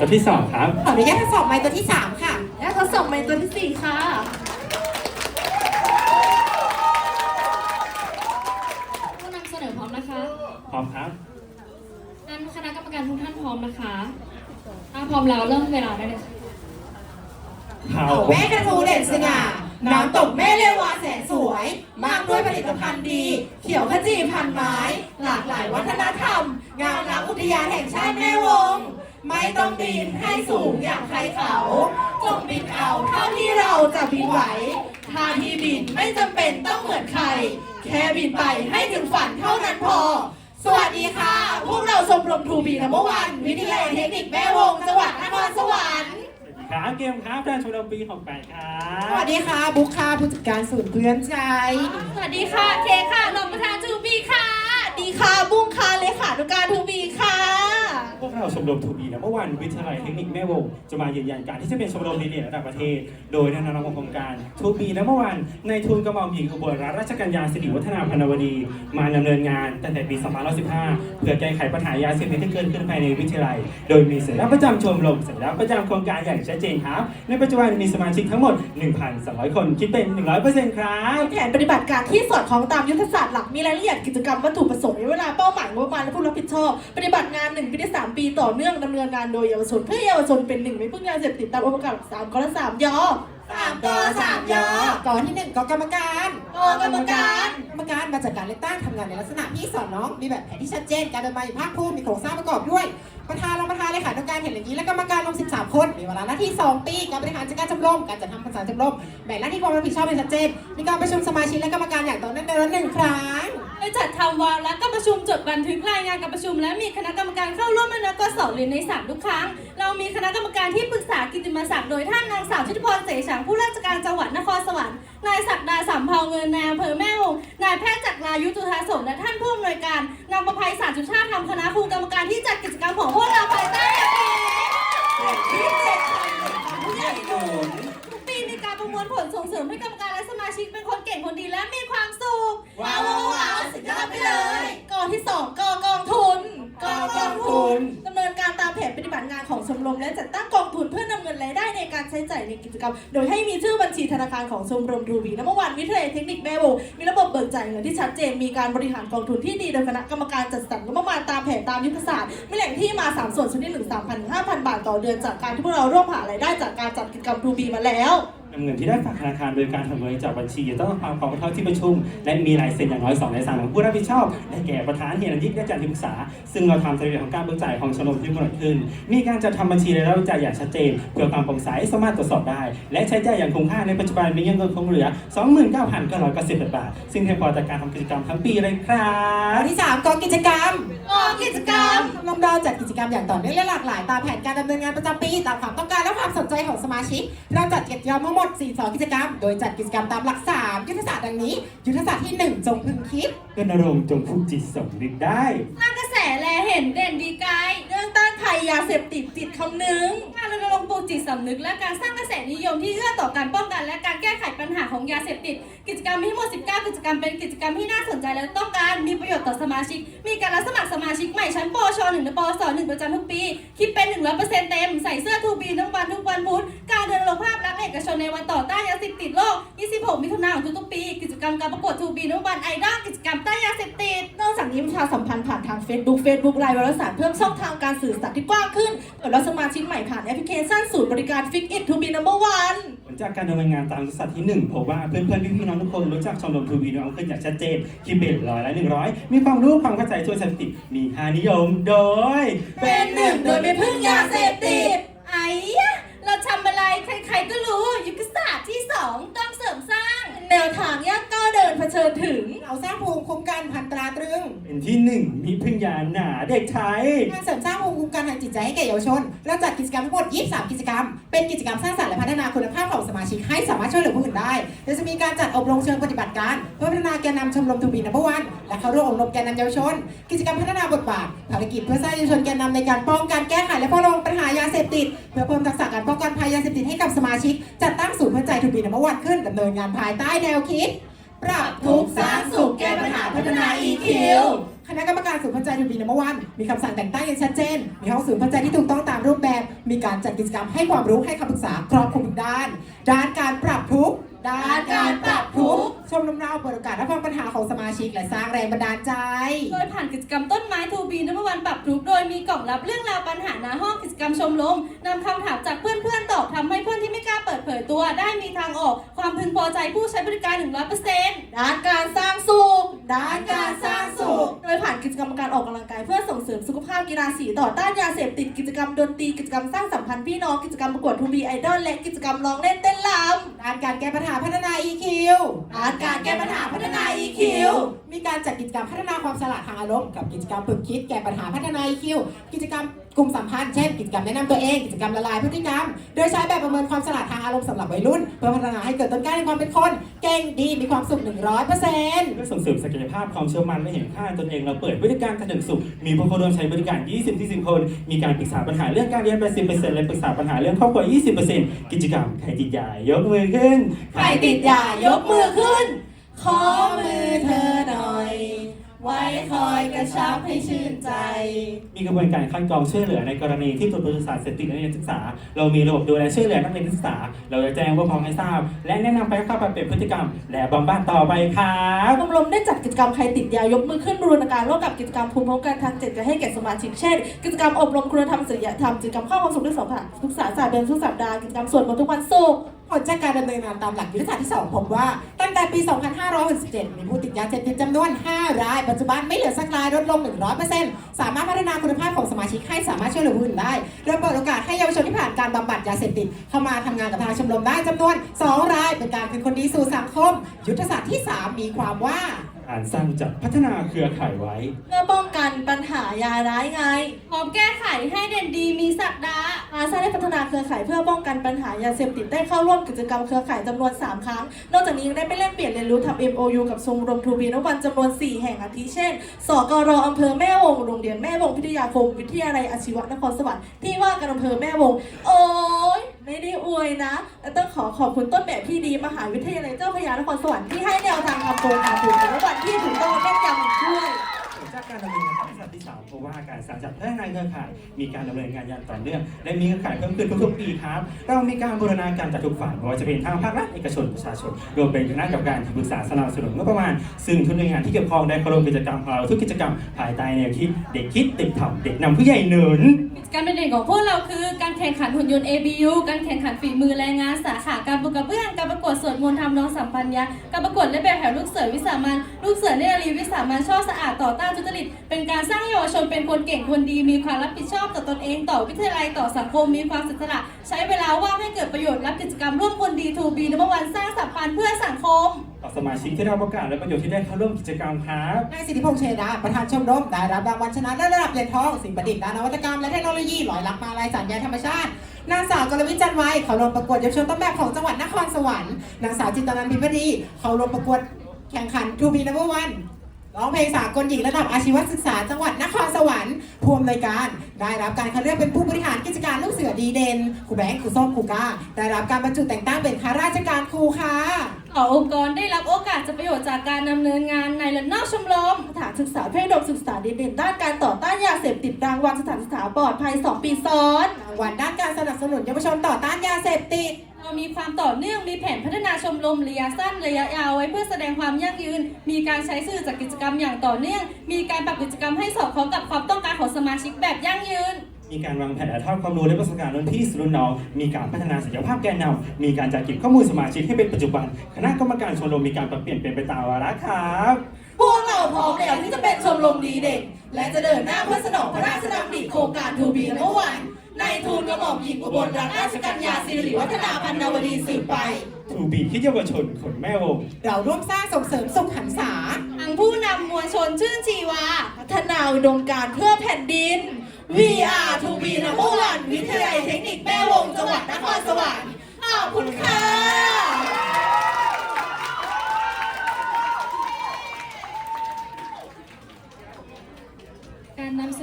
ตัวที่สองครับ ขออนุญาตทดสอบไมค์ตัวที่ 3 ค่ะ และทดสอบไมค์ตัวที่สี่ค่ะ ผู้นำเสนอพร้อมนะคะพร้อมครับ นั้นคณะกรรมการทุกท่านพร้อมนะคะถ้าพร้อมแล้วเริ่มเวลาได้เลยค่ะเขาแม่กระทูเด่นสง่า น้ำตกแม่เลวาแสนสวย มากด้วยผลิตภัณฑ์ดี เขียวขจีพันไม้ หลากหลายวัฒนธรรม งามน้ำอุทยานแห่งชาติแม่วง ไม่ต้องบินให้สูงอย่างใครเขาจงบินเอาเท่าที่เราจะบินไหวถ้าที่บินไม่จำเป็นต้องเหมือนใคร แค่บินไปให้ถึงฝันเท่านั้นพอ สวัสดีค่ะ พวกเราชมรมทูบีนัมเบอร์วัน วิทยาลัยเทคนิคแม่วงจังหวัดนครสวรรค์ขาเกมครับการชมรมปี68ครัสบวัสดีค่ะบุ๊คค่ะผู้จัดการศูนย์เพื่อนใจสวัสดีค่ะเคค่ะรองประธานทูบี เราชมรมทูบีนะเมื่อวันวิทยาลัยเทคนิคแม่วงจะมายืนยันการที่จะเป็นชมรมดีเด่นระดับประเทศ โดยทางนำโครงการทูบีนะเมื่อวันในทุนกระหม่อมหญิงอุบลรัตนราชกัญญาสิริวัฒนาพนวดี มาดำเนินงานตั้งแต่ปี2515เพื่อแก้ไขปัญหายาเสพติดที่เกิดขึ้นภายในวิทยาลัย โดยมีสัญลักษณ์ประจำชมรมสัญลักษณ์ประจำโครงการอย่างชัดเจนครับ ในปัจจุบันมีสมาชิกทั้งหมด 1,200 คนคิดเป็น 100%ครับแผนปฏิบัติการที่สอดคล้องตามยุทธศาสตร์หลักมีรายละเอียดกิจกรรมวัตถุประสงค์เวลาเป้าหมายงบประมาณและผู้รับผิดชอบปฏิบัติงาน1ปีที่3ปีต่อเนื่องดำเนินงานโดยเยาวชนเพื่อเยาวชนเป็นหนึ่งในพึ่งยาเสพติดตามองค์ประกอบสามข้อละสามยอสามกอสามยอกอที่หนึ่งกอกรรมการกอกรรมการกรรมการมาจัดการเลือกตั้งทำงานในลักษณะที่สอนน้อง มีแบบแผนที่ชัดเจน การเดินมาอย่างภาคภูมิมีโครงสร้างประกอบด้วย ประธานรองประธานเลขานุการเห็นอย่างนี้ และกรรมการรวม13 คน มีเวลาหน้าที่ 2 ปี การบริหารจัดการชมรมการจัดทำภาษาชมรมแบ่งหน้าที่ความรับผิดชอบเป็นชัดเจน มีการประชุมสมาชิกและกรรมการอย่างต่อเนื่องเดือนละหนึ่งครั้ง ได้จัดทำวาระก็ประชุมจดบันทึกรายงานการประชุม และมีคณะกรรมการเข้าร่วมมน้อยกสองเรียนในสามทุกครั้ง เรามีคณะกรรมการที่ปรึกษากิติมศักดิ์โดยท่านนางสาวชุติพรเสฉางผู้ราชการจังหวัดนครสวรรค์นายศักดาสัมเภาเงินนายอำเภอแม่วงนายแพทย์จักรายุทธาสนและท่านผู้อำนวยการนางประภัยสารสุชาติทำคณะครูกรรมการที่จัดกิจกรรมของพวกเราภายใต้แนวคิดผู้ใหญ่หนุนทุกปีมีการ ประมวลผลส่งเสริมให้กรรมการและสมาชิกเป็นคนเก่งคนดีและมีความสุขว้าวว้าวว้าวสุดยอดไปเลย กองที่สองกกองทุนกกองทุนดำเนินการตามแผนปฏิบัติงานของชมรมและจัดตั้งกองทุนเพื่อนำเงินรายได้ในการใช้จ่ายในกิจกรรม โดยให้มีชื่อบัญชีธนาคารของชมรมรูบีน้ำวันวิทยาลัยเทคนิคแม่โบมีระบบเบิกจ่ายเงินที่ชัดเจนมีการบริหารกองทุนที่ดีโดยคณะกรรมการจัดสรรงบประมาณตามแผนตามยุทธศาสตร์มีแหล่งที่มา 3 ส่วนชนิดหนึ่งสามพันห้าพันบาทต่อเดือนจากการที่พวกเราร่วมหารายได้จากการจัดกิจกรรมรูบีมาแล้ว นำเงินที่ได้ฝากธนาคารโดยการทำบริจากบัญชีต้องความความเท่าที่ประชุม และมีลายเซ็นอย่างน้อย2ใน3ของผู้รับผิดชอบได้แก่ประธานเฮียรยิกและจัดที่ปรึกษา ซึ่งเราทำสถิติของการเบิกจ่ายของชมรมที่กำหนดขึ้น มีการจัดทำบัญชีรายรับจ่ายอย่างชัดเจน เพื่อความโปร่งใสสามารถตรวจสอบได้ และใช้จ่ายอย่างคุ้มค่าในปัจจุบันมีเงินคงเหลือ 29,990บาท ซึ่งเพียงพอต่อการทำกิจกรรมทั้งปีเลยครัข้บอที่สามกองกิจกรรมกองกิจกรรมชมรมเราจัดกิจกรรมอย่างต่อเนื่องและหลากหลายตามแผนการดำเนินงานประจำปีตามความต้องการและความสนใจของสมาชิกเราจัดกิจกรรมทั้งหมด 42 กิจกรรม โดยจัดกิจกรรมตามหลักสามยุทธศาสตร์ดังนี้ ยุทธศาสตร์ที่ 1 จงพึงคิด รณรงค์จงผูกจิตสำนึกได้ สร้างกระแสแลเห็นเด่นดีไกลเรื่องต้านภัยยาเสพติดจิตคำนึงกา รรณรงค์ปลูกจิตสำนึก และการสร้างกระแสนิยมที่เอื้อต่อการป้องกันและการแก้ไขปัญหาของยาเสพติด กิจกรรมมีทั้งหมด 19 กิจกรรมเป็นกิจกรรมที่น่าสนใจและต้องการมีประโยชน์ต่อสมาชิก มีการรับสมัครสมาชิกใหม่ชั้นปช1และปศ1ประจำทุกปี คิดเป็น 100%เต็ม ใส่เสื้อทูบีทุกวันทุกวันพุธการเดินลงภาพลักษณ์เอกชนในวันต่อต้านยาเสพติดโลก 26 มิถุนายนของทุกๆปี กิจกรรมการประกวดทูบีทุกวันไอดอลกิจกรรมต้านยาเสพติดนอกจากนี้ประชาสัมพันธ์ผ่านทาง Facebook Facebook ไลน์วารสารเพิ่มช่องทางการสื่อสารที่กว้างขึ้นเปิดรับสมาชิกใหม่ผ่านแอปลิเคชันศูนย์บริการฟิกอิททูบีนัมเบอร์วันผลจากการดำเนินงานตามยุทธศาสตร์ที่1พบว่าเพื่อนๆพี่ๆน้องทุกคนรู้จักชมรมทูบีน้องขึ้นอย่างชัดเจนคิดเป็นร้อยละ100มีความรู้ความเข้าใจช่วยสถิติมีค่านิยมโดย เป็นหนึ่งโดยไม่พึ่งยาเสพติดไอ้ยะเราทำอะไรใครๆก็รู้ยุทธศาสตร์ที่สองต้องเสริมสร้าง แนวทางย่างก้าว เดินเผชิญถึง เราสร้างภูมิคุ้มกันพันตราตรึงเป็นที่1มีพึ่งยาหนาเด็กไทย การเสริมสร้างภูมิคุ้มกันทางจิตใจให้แก่เยาวชน เราจัดกิจกรรมทั้งหมด 23 กิจกรรม เป็นกิจกรรมสร้างสรรค์และพัฒนาคุณภาพของสมาชิกให้สามารถช่วยเหลือผู้อื่นได้โดยจะมีการจัดอบรมเชิงปฏิบัติการ เพื่อพัฒนาแกนนำชมรมทูบีนัมเบอร์วันและเข้าร่วมอบรมแกนนำเยาวชน กิจกรรมพัฒนาบทบาทภารกิจเพื่อสร้างเยาวชนแกนนำในการป้องกันแก้ไขและเฝ้าระวังปัญหายาเสพติด เพื่อเพิ่มทักษะการป้องกันภัยยาเสพติดให้กับสมาชิก จัดตั้งศูนย์เพื่อใจทูบีนัมเบอร์วันขึ้นดำเนินงานภายใต้แนวคิด ปรับทุกข์สร้างสุขแก้ปัญหาพัฒนา EQ คณะกรรมการศูนย์พันจัยทูบีนัมวันมีคำสั่งแต่งตั้งอย่างชัดเจน มีห้องศูนย์พันจัยที่ถูกต้องตามรูปแบบ มีการจัดกิจกรรมให้ความรู้ให้คำปรึกษาครอบคลุมทุกด้าน ด้านการปรับทุกข์ ด้านการปรับทุกข์ชมรมเราเปิดโอกาสรับฟังปัญหาของสมาชิกและสร้างแรงบันดาลใจ โดยผ่านกิจกรรมต้นไม้ทูบีนัวันปรับทุกข์โดยมีกล่องรับเรื่องราวปัญหาหน้าห้องกิจกรรมชมรมนำคำถามจากเพื่อนๆตอบทำให้เพื่อนที่ไม่กล้าเปิดเผยตัว ได้มีทางออกความพึงพอใจผู้ใช้บริการ 100%ด้านการสร้างสุขด้านการสร้างสุข โดยผ่านกิจกรรมการออกกำลังกายเพื่อส่งเสริมสุขภาพกีฬาสีต่อต้านยาเสพติดกิจกรรมดนตรีกิจกรรมสร้างสัมพันธ์พี่น้องกิจกรรมประกวดทูบีไอดอลและกิจกรรมร้องเล่นเต้นรำด้านการแก้ปัญหาพัฒนา EQ ด้าการแก้ปัญหาพัฒนา EQ มีการจัดกิจกรรมพัฒนาความฉลาดทางอารมณ์กับกิจกรรมฝึกคิดแก้ปัญหาพัฒนา EQ กิจกรรม กลุ่มสัมพันธ์เช่นกิจกรรมแนะนำตัวเอง กิจกรรมละลายพฤติกรรม โดยใช้แบบประเมินความฉลาดทางอารมณ์สำหรับวัยรุ่น เพื่อพัฒนาให้เกิดต้นกล้าในความเป็นคน เก่งดีมีความสุข 100%เพื่อส่งเสริมศักยภาพความเชื่อมั่นและเห็นค่าตนเองเราเปิดบริการทันถึงสุข มีผู้เข้าร่วมใช้บริการ 20-40 คน มีการปรึกษาปัญหาเรื่องการเรียน 80%และปรึกษาปัญหาเรื่องครอบครัว 20%กิจกรรมใครติดยายกมือขึ้นใครติดยายกมือขึ้นขอมือเธอหน่อย ไว้คอยกระชับให้ชื่นใจ มีกระบวนการคัดกรองช่วยเหลือในกรณีที่ตรวจพบสารเสพติดในนักเรียนศึกษา เรามีระบบดูแลช่วยเหลือนักเรียนศึกษา เราจะแจ้งผู้ปกครองให้ทราบ และแนะนำไปเข้าไปเปลี่ยนพฤติกรรม และบำบัดต่อไปครับชมรมได้จัดกิจกรรมใครติดยายกมือขึ้นบูรณาการร่วมกับกิจกรรมภูมิคุ้มกันทางจิตจะให้แก่สมาชิกเช่น กิจกรรมอบรมคุณธรรมจริยธรรมกิจกรรมข้อความสุขที่สองค่ะทุกสาสตร์เดือนทุกสัปดาห์กิจกรรมสวดมนต์ทุกวันศุกร์ ผลจากการดำเนินงานตามหลักยุทธศาสตร์ที่ 2 พบว่า ตั้งแต่ปี 2567 มีผู้ติดยาเสพติดจำนวน 5 ราย ปัจจุบันไม่เหลือสักรายลดลง 100%สามารถพัฒนาคุณภาพของสมาชิกให้สามารถช่วยเหลือผู้อื่นได้ โดยเปิดโอกาสให้เยาวชนที่ผ่านการบำบัดยาเสพติด เข้ามาทำงานกับทางชมรมได้จำนวน 2 ราย เป็นการเป็นคนดีสู่สังคม ยุทธศาสตร์ที่ 3 มีความว่าอ่านสร้างจัดพัฒนาเครือข่ายไว้ เพื่อป้องกันปัญหายาร้ายไงพร้อมแก้ไขให้เด่นดีมีศักดา อาซาได้พัฒนาเครือข่ายเพื่อป้องกันปัญหายาเสพติดได้เข้าร่วมกิจกรรมเครือข่ายจำนวน 3 ครั้ง นอกจากนี้ยังได้ไปเล่นเปลี่ยนเรียนรู้ทำ MOU กับชมรมทูบีนวันจำนวน 4 แห่งอาทิเช่น สกรอำเภอแม่วง โรงเรียนแม่วงพิทยาคม วิทยาลัยอาชีวะนครสวรรค์ที่ว่าการอำเภอแม่วง โอ้ยไม่ได้อวยนะแต่ต้องขอขอบคุณต้นแบบที่ดีมหาวิทยาลัยเจ้าพระยานครสวรรค์ที่ให้แนวทางทำโครงการทูบีนวันที่ถูกต้องและแม่นยำอีกด้วย จากการดำเนินงานของบริษัทที่สามเพราะว่าการสร้างจัดพัฒนาเครือข่ายมีการดำเนินงานอย่างต่อเนื่องและมีเครือข่ายเพิ่มขึ้นทุกๆปีครับ เรามีการบูรณาการจากทุกฝ่ายไม่ว่าจะเป็นทางภาครัฐเอกชนประชาชนรวมเป็นคณะกรรมการที่ปรึกษาสนับสนุนงบประมาณ ซึ่งทุกหน่วยงานที่เกี่ยวข้องได้เข้าร่วมกิจกรรมของเราทุกกิจกรรมภายใต้แนวคิดเด็กคิดเด็กทำเด็กนำผู้ใหญ่หนุนกิจกรรมเด่นๆของพวกเราคือ การแข่งขันหุ่นยนต์ ABU การแข่งขันฝีมือแรงงานสาขาการปลูกกระเบื้องการประกวดสวดมนต์ทำนองสัมปัญญาการประกวดเล่นแบบแถวลูกเสือวิสามันลูกเสือเนรีวิสามันช่อสะอาดต่อต้านจริต เป็นการสร้างเยาวชนเป็นคนเก่งคนดี มีความรับผิดชอบต่อตนเองต่อวิทยาลัยต่อสังคมมีความเสียสละใช้เวลาว่างให้เกิดประโยชน์รับกิจกรรมร่วมคนดีทูบีนวันสร้างสัมพันธ์เพื่อสังคมต่อสมาชิกที่ได้รับโอกาสและประโยชน์ที่ได้เข้าร่วมกิจกรรมครับนายสิทธิพงษ์เชยดาประธานชมรมได้รับรางวัลชนะเลิศระดับเหรียญทองสิ่งประดิษฐ์ด้านนวัตกรรมและเทคโนโลยีลอยลักมาลายสารใยธรรมชาตินางสาวกรวิทย์จันทร์ไว้เขาลงประกวดเยาวชนต้นแบบของจังหวัดนครสวรรค์นางสาวจินตนันท์พิมพดีเขาลงประกวดแข่งขันทูบีนัมเบอร์วัน ร้องเพลงสากลหญิงระดับอาชีวศึกษาจังหวัดนครสวรรค์ผู้อำนวยการ ได้รับการคัดเลือกเป็นผู้บริหารกิจการลูกเสือดีเด่นครูแบงค์ครูส้มครูก้า ได้รับการบรรจุแต่งตั้งเป็นข้าราชการครูค่ะต่อองค์กรได้รับโอกาสจะประโยชน์จากการดำเนินงานในและนอกชมรมสถานศึกษาเพศดมศึกษาดีเด่นด้านการต่อต้านยาเสพติดรางวัลสถานศึกษาปลอดภัย 2 ปีซ้อนรางวัลด้านการสนับสนุนเยาวชนต่อต้านยาเสพติด มีความต่อเนื่องมีแผนพัฒนาชมรมระยะสั้นระยะยาวไว้เพื่อแสดงความยั่งยืน มีการใช้สื่อจากกิจกรรมอย่างต่อเนื่อง มีการปรับกิจกรรมให้สอดคล้องกับความต้องการของสมาชิกแบบยั่งยืนมีการวางแผนถ่ายทอดความรู้และประสบการณ์รุ่นพี่สู่รุ่นน้อง มีการพัฒนาศักยภาพแกนนำมีการจัดเก็บข้อมูลสมาชิกให้เป็นปัจจุบัน คณะกรรมการชมรมมีการปรับเปลี่ยนเป็นไปตามวาระครับ พร้อมแล้วที่จะเป็นชมรมดีเด็กและจะเดินหน้าเพื่อสนองพระราชดำริโครงการทูบีเมื่อวานในทูลกระหม่อมหญิงอุบลรัตนราชกัญญาสิริวัฒนาพันนวดีสืบไป ทูบีคิดเยาวชนขนแม่วง เราร่วมสร้างส่งเสริมสุขหันษาทังผู้นำมวลชนชื่นชีวา พัฒนาอุดมการเพื่อแผ่นดิน VR ทูบีนะเมื่อวานวิทยาลัยเทคนิคแม่วงจังหวัดนครสวรรค์ขอบคุณค่ะ การนำเส